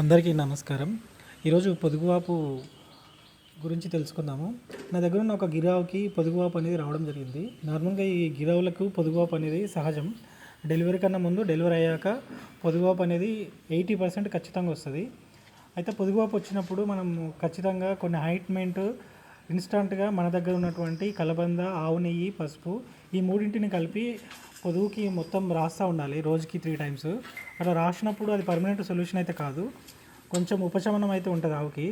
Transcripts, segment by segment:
అందరికీ నమస్కారం. ఈరోజు పొదుగువాపు గురించి తెలుసుకుందాము. నా దగ్గర ఉన్న ఒక గిరావుకి పొదుగువాపు అనేది రావడం జరిగింది. నార్మల్గా ఈ గిరావులకు పొదుగువాపు అనేది సహజం. డెలివరీ కన్నా ముందు డెలివరీ అయ్యాక పొదుగువాపు అనేది ఎయిటీ పర్సెంట్ ఖచ్చితంగా వస్తుంది. అయితే పొదుగువాపు వచ్చినప్పుడు మనం ఖచ్చితంగా కొన్ని హైట్మెంట్ ఇన్స్టంట్గా మన దగ్గర ఉన్నటువంటి కలబంద ఆవు నెయ్యి పసుపు ఈ మూడింటిని కలిపి పొదువుకి మొత్తం రాస్తూ ఉండాలి రోజుకి త్రీ టైమ్స్. అలా రాసినప్పుడు అది పర్మనెంట్ సొల్యూషన్ అయితే కాదు. కొంచెం ఉపశమనం అయితే ఉంటుంది ఆవుకి.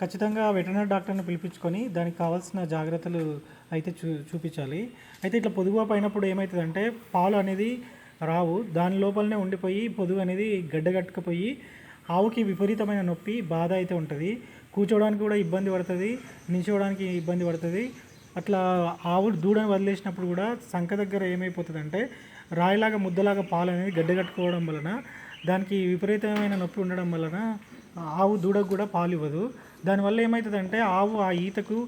ఖచ్చితంగా వెటర్నరీ డాక్టర్ని పిలిపించుకొని దానికి కావాల్సిన జాగ్రత్తలు అయితే చూ చూపించాలి. అయితే ఇట్లా పొదుగు పైనప్పుడు ఏమవుతుందంటే పాలు అనేది రావు. దాని లోపలనే ఉండిపోయి పొదుగు అనేది గడ్డగట్టుకుపోయి ఆవుకి విపరీతమైన నొప్పి బాధ అయితే ఉంటుంది. కూర్చోవడానికి కూడా ఇబ్బంది పడుతుంది నిల్చోవడానికి ఇబ్బంది పడుతుంది. అట్లా ఆవు దూడని వదిలేసినప్పుడు కూడా సంఖ దగ్గర ఏమైపోతుందంటే రాయిలాగా ముద్దలాగా పాలు అనేది గడ్డగట్టుకోవడం వలన దానికి విపరీతమైన నొప్పి ఉండడం వలన ఆవు దూడకు కూడా పాలు ఇవ్వదు. దానివల్ల ఏమవుతుందంటే ఆవు ఆ ఈతకు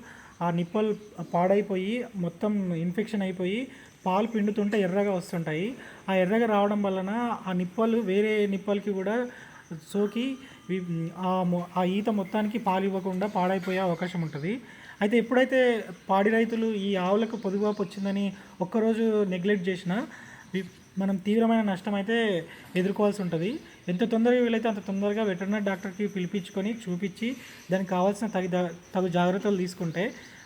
ఆ నిప్పలు పాడైపోయి మొత్తం ఇన్ఫెక్షన్ అయిపోయి పాలు పిండుతుంటే ఎర్రగా వస్తుంటాయి. ఆ ఎర్రగా రావడం వలన ఆ నిప్పలు వేరే నిప్పలకి కూడా సోకి ఆ ఈత మొత్తానికి పాలు ఇవ్వకుండా పాడైపోయే అవకాశం ఉంటుంది. అయితే ఎప్పుడైతే పాడి రైతులు ఈ ఆవులకు పొదుగువాపు వచ్చిందని ఒక్కరోజు నెగ్లెక్ట్ చేసినా మనం తీవ్రమైన నష్టం అయితే ఎదుర్కోవాల్సి ఉంటుంది. ఎంత తొందరగా వీలైతే అంత తొందరగా వెటర్నరీ డాక్టర్కి పిలిపించుకొని చూపించి దానికి కావాల్సిన తగి తగు జాగ్రత్తలు తీసుకుంటే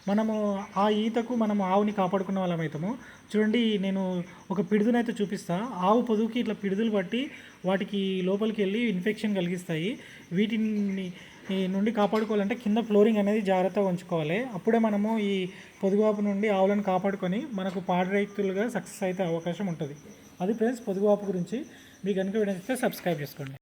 మనము ఆ ఈతకు మనం ఆవుని కాపాడుకున్న వాళ్ళం అవుతాము. చూడండి నేను ఒక పిడుదునైతే చూపిస్తా. ఆవు పొదుగుకి ఇట్లా పిడుదులు పట్టి వాటికి లోపలికి వెళ్ళి ఇన్ఫెక్షన్ కలిగిస్తాయి. వీటిని నుండి కాపాడుకోవాలంటే కింద ఫ్లోరింగ్ అనేది జాగ్రత్తగా ఉంచుకోవాలి. అప్పుడే మనము ఈ పొదుగువాపు నుండి ఆవులను కాపాడుకొని మనకు పాడి రైతులుగా సక్సెస్ అయితే అవకాశం ఉంటుంది. అది ఫ్రెండ్స్ పొదుగువాపు గురించి. మీకు కనుక వీడియో సబ్స్క్రైబ్ చేసుకోండి.